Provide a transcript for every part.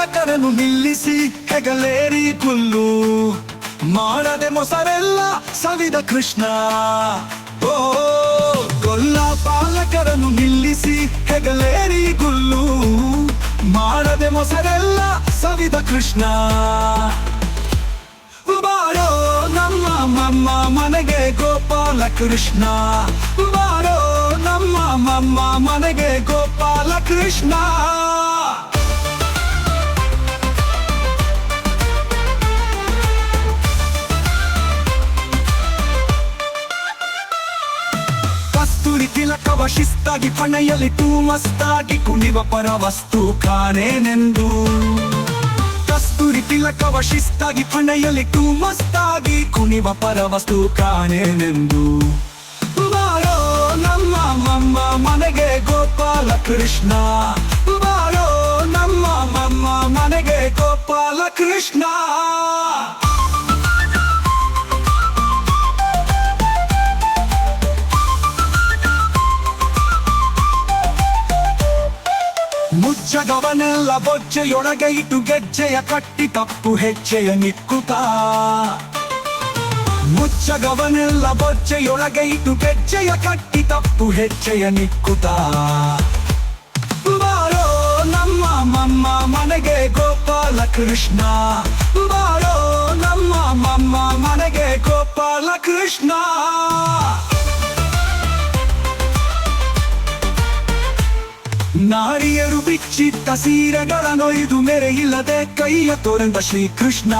ಪಾಲಕರನ್ನು ನಿಲ್ಲಿಸಿ, ಹೆಗಲೇರಿ ಕುಲ್ಲು. ಮಾಡದೆ ಮೊಸರೆಲ್ಲ ಸವಿದ ಕೃಷ್ಣ. ಓ, ಗೊಲ್ಲ ಪಾಲಕರನ್ನು ನಿಲ್ಲಿಸಿ, ಹೆಗಲೇರಿ ಕುಲ್ಲು. ಮಾಡದೆ ಮೊಸರೆಲ್ಲ ಸವಿದ ಕೃಷ್ಣ. ಬಾರೋ ನಮ್ಮ ಮಮ್ಮ ಮನೆಗೆ ಗೋಪಾಲ ಕೃಷ್ಣ. ಬಾರೋ ನಮ್ಮ ಮಮ್ಮ ಮನೆಗೆ ಗೋಪಾಲ ಕೃಷ್ಣ. ಶಿಸ್ತಾಗಿ ಪಣೆಯಲ್ಲಿ ತೂ ಮಸ್ತಾಗಿ ಕುಣಿವ ಪರ ವಸ್ತು ಕಾಣೇನೆಂದು. ಕಸ್ತೂರಿ ತಿಲಕವ ಶಿಸ್ತಾಗಿ ತೂ ಮಸ್ತಾಗಿ ಕುಣಿವ ಪರ ವಸ್ತು ಕಾಣೇನೆಂದು. ಬಾರೋ ನಮ್ಮ ಮಮ್ಮ ಮನೆಗೆ ಗೋಪಾಲ ಕೃಷ್ಣ. ಬಾರೋ ನಮ್ಮ ಮಮ್ಮ ಮನೆಗೆ ಗೋಪಾಲ ಕೃಷ್ಣ. ಮುಚ್ಚಗವನೆಲ್ಲ ಬೊಜ್ಜೆಯೊಳಗೆ ಇಟ್ಟು ಗೆಜ್ಜೆಯ ಕಟ್ಟಿ ತಪ್ಪು ಹೆಜ್ಜೆಯ ನಿಕ್ಕುತ್ತ ಮುಚ್ಚಗವನೆಲ್ಲ ಬೊಜ್ಜೆಯೊಳಗೆ ಇಟ್ಟು ಗೆಜ್ಜೆಯ ಕಟ್ಟಿ ತಪ್ಪು ಹೆಜ್ಜೆಯ ನಿಕ್ಕುತ್ತ ಬಾರೋ ನಮ್ಮ ಮಮ್ಮ ಮನೆಗೆ ಗೋಪಾಲ ಕೃಷ್ಣ ಬಾರೋ ನಮ್ಮ ಮಮ್ಮ ಮನೆಗೆ ಬಿಚ್ಚಿತ್ತ ಸೀರೆಗಳ ನೊಯ್ದು ಮೆರೆಯಿಲ್ಲದೆ ಕೈಯ ತೋರೆಂದ ಶ್ರೀಕೃಷ್ಣ.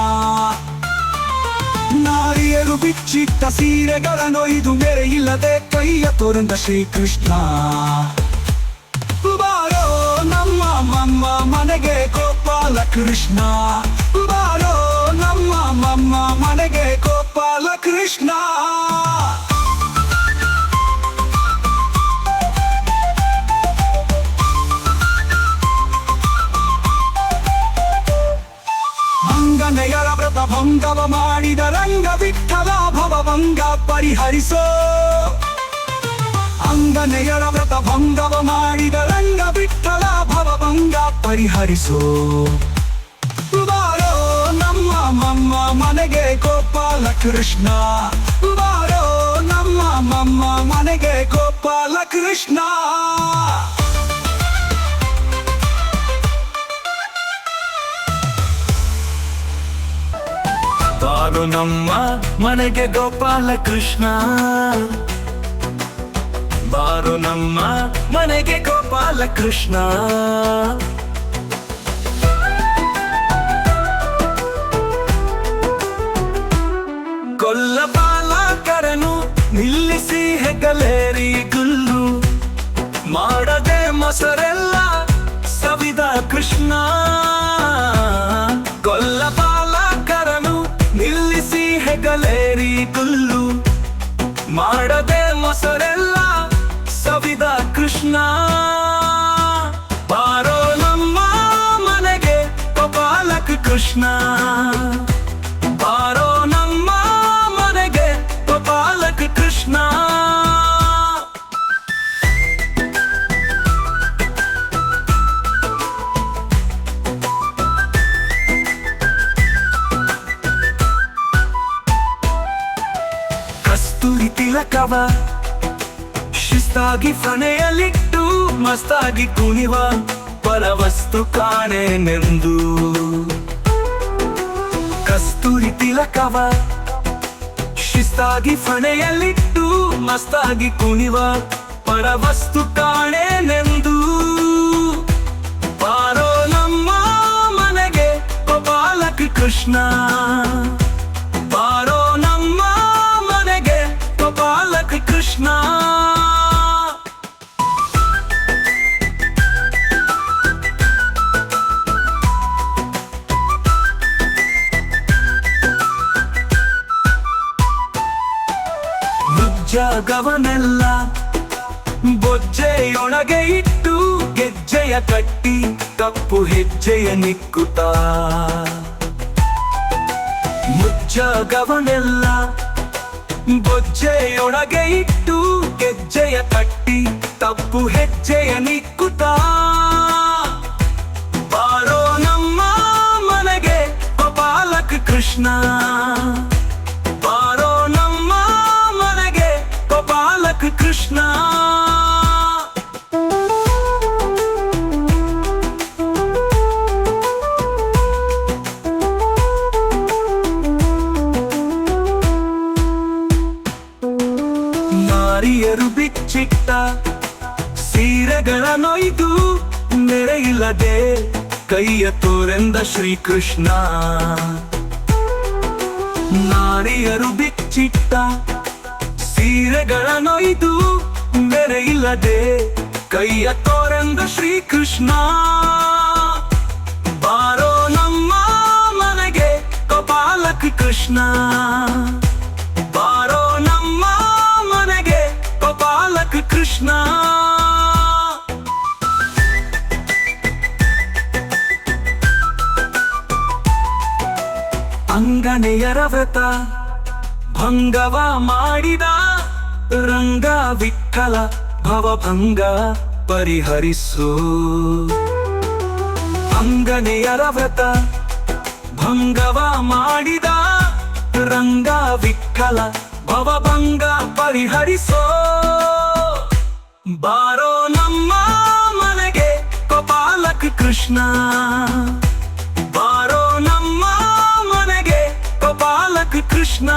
ನಾರಿಯರು ಬಿಚ್ಚಿತ್ತ ಸೀರೆಗಳ ನೊಯ್ದು ಮೆರೆಯಿಲ್ಲದೆ ಕೈಯ ತೋರೆಂದ ಶ್ರೀಕೃಷ್ಣ. ಬಾರೋ ನಮ್ಮ ಮಮ್ಮ ಮನೆಗೆ ಗೋಪಾಲ ಕೃಷ್ಣ. ಭಂಗವ ಮಾಡಿದ ರಂಗ ವಿಠಲ ಭವಭಂಗ ಪರಿಹರಿಸೋ. ಅಂಗನೆಯರ ವ್ರತ ಭಂಗವ ಮಾಡಿದ ರಂಗ ವಿಠಲ ಭವಭಂಗ ಪರಿಹರಿಸೋ. ಬಾರೋ ನಮ್ಮ ಮಮ್ಮ ಮನೆಗೆ ಗೋಪಾಲ ಕೃಷ್ಣ ಬಾರೋ ನಮ್ಮ ಮಮ್ಮ ಮನೆಗೆ ಗೋಪಾಲ ಕೃಷ್ಣ ಬಾರು ನಮ್ಮ ಮನೆಗೆ ಗೋಪಾಲ ಕೃಷ್ಣ. ಬಾರು ನಮ್ಮ ಮನೆಗೆ ಗೋಪಾಲ ಕೃಷ್ಣ. ಕೊಲ್ಲಬಾಲಕರನು ನಿಲ್ಲಿಸಿ ಹೆಗಲೇರಿ ಗುಲ್ಲು. ಮಾಡದೆ ಮೊಸರೆಲ್ಲ ಮಾಡದೆ ಮೊಸರೆಲ್ಲ ಸವಿದ ಕೃಷ್ಣ. ಬಾರೋ ನಮ್ಮ ಮನೆಗೆ ಗೋಪಾಲಕ ಕೃಷ್ಣ. ತಿಲಕವ ಶಿಸ್ತಾಗಿ ಫನೆಯಲ್ಲಿಟ್ಟು ಮಸ್ತಾಗಿ ಕುಣಿವ. ಪರವಸ್ತು ಕಾಣೆನೆಂದು. ಕಸ್ತೂರಿ ತಿಲಕವ. ಶಿಸ್ತಾಗಿ ಫಣೆಯಲ್ಲಿಟ್ಟು, ಮಸ್ತಾಗಿ ಕುಣಿವ. ಪರವಸ್ತು ಕಾಣೆನೆಂದು. ಪಾರೋ ನಮ್ಮ ಮನೆಗೆ, ಗೋಪಾಲಕ ಕೃಷ್ಣ. ಜಾಗವನೆಲ್ಲ ಬೊಜ್ಜೆಯೊಳಗೆ ಇಟ್ಟು ಗೆಜ್ಜೆಯ ಕಟ್ಟಿ ತಪ್ಪು ಹೆಜ್ಜೆಯ ನಿಕ್ಕುತ್ತಾ ಮುಜ್ಜಾಗವನೆಲ್ಲ ಬೊಜ್ಜೆಯೊಳಗೆ ಇಟ್ಟು ಗೆಜ್ಜೆಯ ಕಟ್ಟಿ ತಪ್ಪು ಹೆಜ್ಜೆಯ ನಿಕ್ಕುತ್ತಾ ಬಾರೋ ನಮ್ಮ ಕೃಷ್ಣ. ನಾರಿಯರು ಬಿಚ್ಚಿಟ್ಟ ಸೀರೆಗಳ ನೊಯ್ದು ನೆರೆಯಿಲ್ಲದೆ ಕೈಯ ತೋರೆಂದ ಶ್ರೀಕೃಷ್ಣ. ನಾರಿಯರು ಬಿಚ್ಚಿಟ್ಟ ಸೀರೆಗಳ ನೊಯ್ದು ನೆರೆಯಿಲ್ಲದೆ ಕೈಯ ತೋರೆಂದ ಶ್ರೀಕೃಷ್ಣ. ಬಾರೋ ನಮ್ಮ ಮನೆಗೆ ಕಪಾಲಕ ಕೃಷ್ಣ. ಬಾರೋ ನಮ್ಮ ಮನೆಗೆ ಕಪಾಲಕ ಕೃಷ್ಣ. ಅಂಗನೆಯರ ವ್ರತ ಭಂಗವ ಮಾಡಿದ ರಂಗ ವಿಠಲ ಭವಭಂಗ ಪರಿಹರಿಸು. ಅಂಗನೆಯರ ವ್ರತ ಭಂಗವ ಮಾಡಿದ ರಂಗ ವಿಠಲ ಭವಭಂಗ ಪರಿಹರಿಸೋ. ಬಾರೋ ನಮ್ಮ ಮನೆಗೆ ಕಪಾಲಕ ಕೃಷ್ಣ. ಬಾರೋ ನಮ್ಮ ಮನೆಗೆ ಕಪಾಲಕ ಕೃಷ್ಣ.